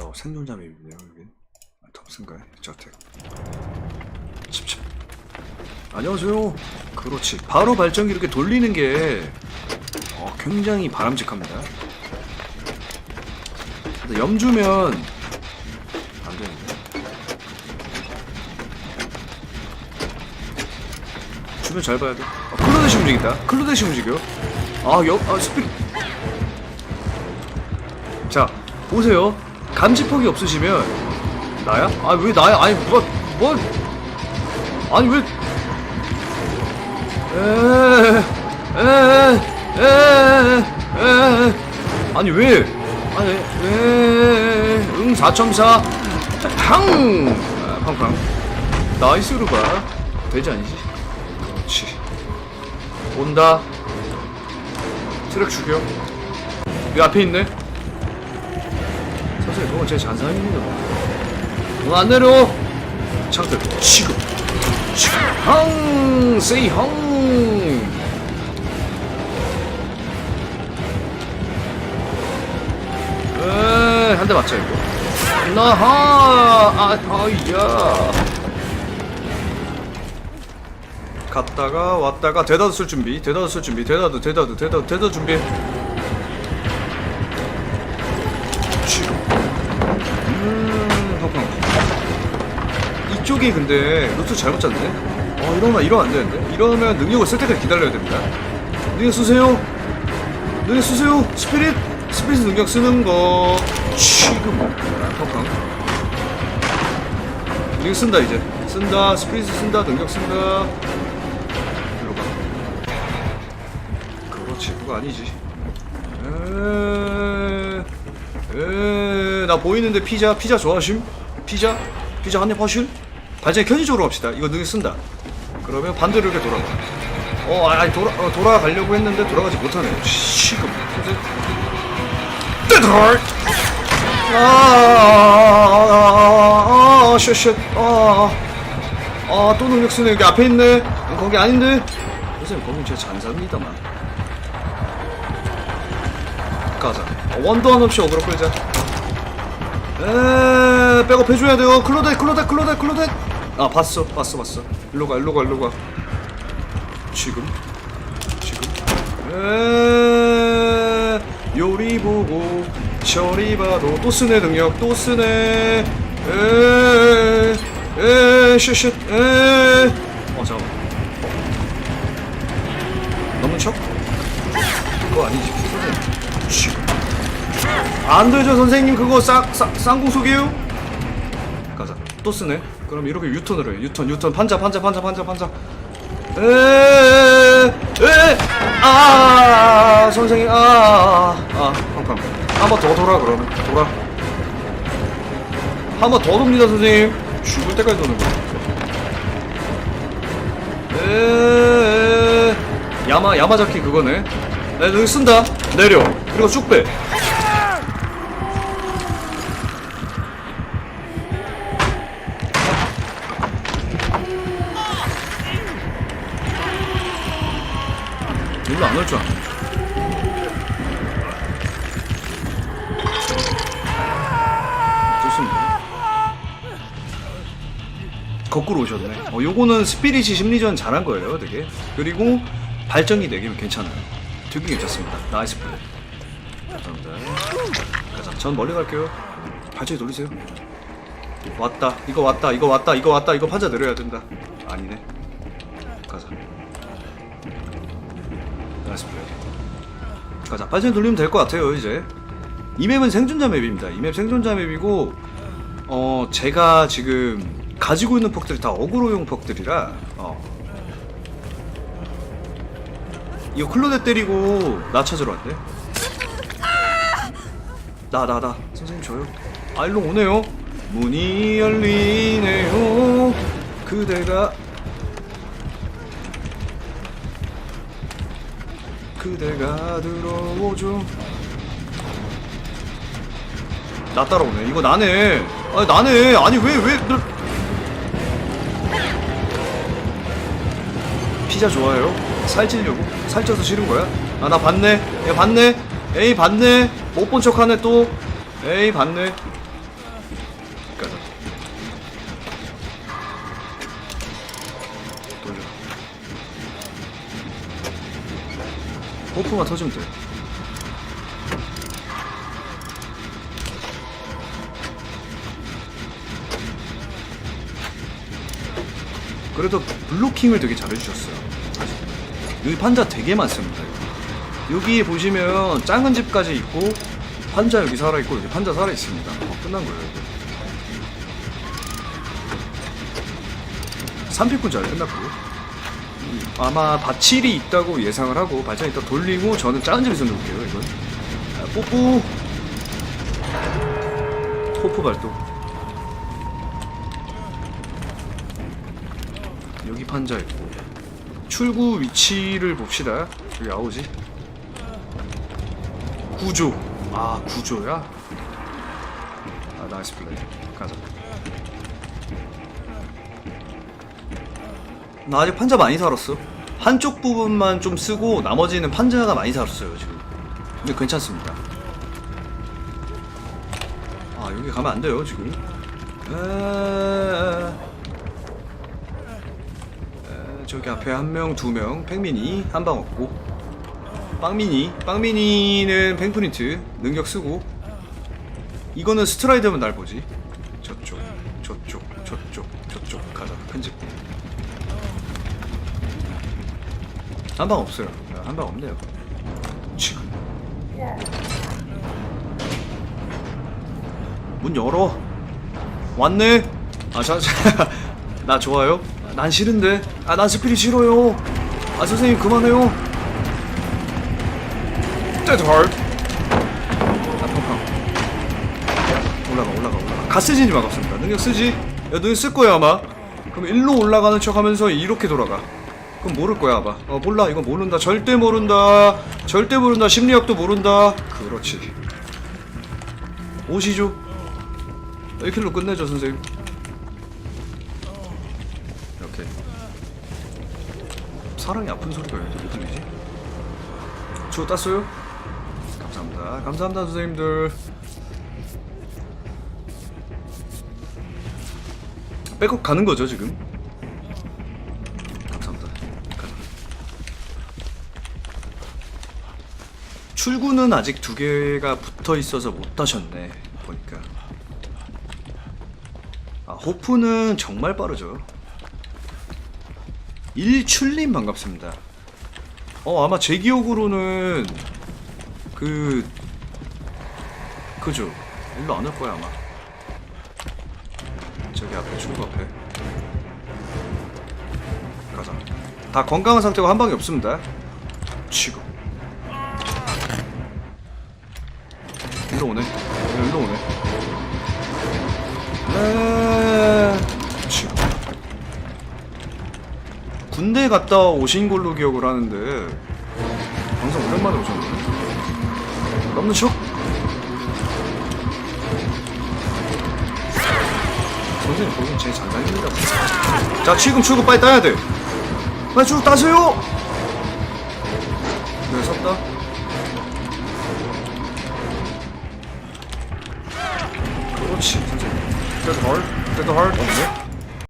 어, 생존자 맵이네요 여기 아, 덤슨가요? 저택 칩칩 안녕하세요. 그렇지. 바로 발전기 이렇게 돌리는 게 어, 굉장히 바람직합니다. 염주면 안 되는데. 주변 잘 봐야 돼. 아, 클로데시 움직인다. 클로데시 움직여. 아, 여, 아 스피릿 자 보세요 감지폭이 없으시면 나야? 아왜 나야? 아니 뭐 뭐? 아니 왜? 아니 왜? 아니 에응 4.4항 아, 팡팡 나이스 루바 되지 아니지? 그렇지 온다 트럭 죽여 이 앞에 있네 선생님 그건 제 잔상입니다. 너안 내려 창들 지금 지금 항 세이 항 에이 한대 맞자 이거? 나하 아 아이야. 갔다가 왔다가 대다도 쓸 준비 대다도 쓸 준비 대다도 대다도 대다도 준비 이쪽이 근데 루트 잘못 짰네? 어 이러면 이러면 안 되는데? 이러면 능력을 쓸 때까지 기다려야 됩니다. 능력 쓰세요. 능력 쓰세요. 스피릿. 스피릿 능력 쓰는 거. 지금. 팡팡 능력 쓴다 이제. 쓴다. 스피릿 쓴다. 능력 쓴다. 일로 가. 그렇지. 그거 아니지. 에에 나 보이는데 피자 피자 좋아하심? 피자? 피자 한 입 하실 반지에 편의적으로 합시다. 이거 능력 쓴다. 그러면 반대로 이렇게 돌아가. 어, 아니, 돌아, 어, 돌아가려고 했는데 돌아가지 못하네. 지금. 뜨덜! 아, 아, 아, 아, 쉣, 아, 아, 또 능력 쓰네. 여기 앞에 있네. 거기 아닌데. 선생님, 거긴 제 잔사입니다만. 가자. 원도한 없이 어그로 끌자. 에, 백업 해줘야 돼요. 클로데, 클로데, 클로데, 클로데. 아 봤어 봤어 봤어. 일로 가 일로 가 일로 가. 지금? 지금? 에 요리 보고 저리 봐도 또 쓰네 능력. 또 쓰네. 에에 쉣쉣 에어 잠깐만. 넘는 척? 그거 아니지. 지금. 안 되죠 선생님. 그거 쌍, 쌍, 쌍공속이에요 가자. 또 쓰네? 그럼 이렇게 유턴을 해. 유턴 유턴. 판자 판자 판자 판자 판자. 에에아 선생님. 아아 팡팡 한번 더 돌아 그러면. 돌아. 한 번 더 돕니다 선생님. 죽을 때까지 도는 거. 에 야마 야마자키 그거네. 내 여기 쓴다. 내려. 그리고 쭉빼 일로 안올줄 알았네. 거꾸로 오셨네. 어, 요거는 스피릿이 심리전 잘한 거예요 되게. 그리고 발전기 4개면 괜찮아요. 되게 괜찮습니다. 나이스 플레이. 감사합니다. 가자 전 멀리 갈게요. 발전기 돌리세요. 왔다. 이거 왔다 이거 왔다 이거 왔다. 이거 판자 내려야 된다. 아니네. 가자 가자 발전기 돌리면 될 것 같아요 이제. 이 맵은 생존자 맵입니다. 이 맵 생존자 맵이고 어 제가 지금 가지고 있는 폭들이 다 어그로용 폭들이라 어. 이거 클로데 때리고 나 찾으러 왔대. 나 나 나. 선생님 저요. 아 일로 오네요. 문이 열리네요. 그대가 그대가 들어오죠. 나 따라오네. 이거 나네. 아니 나네. 아니 왜왜 너... 피자 좋아해요? 살찌려고? 살쪄서 싫은 거야? 아 나 봤네. 얘 봤네. 에이 봤네. 못 본 척하네 또. 에이 봤네 호프만 터지면 돼. 그래도 블로킹을 되게 잘해주셨어요. 여기 판자 되게 많습니다. 여기. 보시면 작은 집까지 있고 판자 여기 살아 있고 여기 판자 살아 있습니다. 어, 끝난 거예요. 이거. 3픽분 잘 끝났고요. 음, 아마 바칠이 있다고 예상을 하고 발전 이따 돌리고 저는 작은 집에서 놓을게요. 이건. 아, 뽀뽀! 호프 발동. 여기 판자 있고. 출구 위치를 봅시다. 여기 아오지. 구조. 아 구조야? 아 나이스 플레이. 가자 나 아직 판자 많이 살았어. 한쪽 부분만 좀 쓰고 나머지는 판자가 많이 살았어요 지금. 근데 괜찮습니다. 아 여기 가면 안 돼요 지금. 에... 에, 저기 앞에 한 명, 두 명, 팽민이 한 방 없고. 빵미니 빵미니는 팽프린트 능력 쓰고. 이거는 스트라이드면 날 보지 한 방 없어요. 한 방 없네요. 지금. 문 열어. 왔네. 아자나 좋아요. 난 싫은데. 아 난 스피릿 싫어요. 아 선생님 그만해요. 헐 아, 팡팡. 올라가 올라가 올라가. 가스진이 막았습니다 능력 쓰지? 야 능력 쓸 거야 아마? 그럼 일로 올라가는 척 하면서 이렇게 돌아가 그럼 모를 거야 아마 어 몰라 이거 모른다 절대 모른다 절대 모른다 심리학도 모른다 그렇지 오시죠 1킬로 끝내죠 선생님 이렇게 사랑이 아픈 소리가 왜 이렇게 들리지? 저 땄어요? 감사합니다. 감사합니다, 선생님들. 백업 가는 거죠, 지금? 출구는 아직 두 개가 붙어 있어서 못 하셨네. 보니까. 아, 호프는 정말 빠르죠. 일출님 반갑습니다. 어, 아마 제 기억으로는 그 그죠 일로 안 올 거야 아마 저기 앞에 출구 앞에 가자 다 건강한 상태고 한 방이 없습니다 치고 일로 오네. 어, 일로 오네. 에 군대 갔다 오신 걸로 기억을 하는데 방송 오랜만에 오셨네. 넘는 척. 선생님 거긴 제일 잘 달립니다. 자 지금 출구 빨리 따야 돼. 빨리 출구 따세요! 네 섰다 데드 헐 데드 헐 없네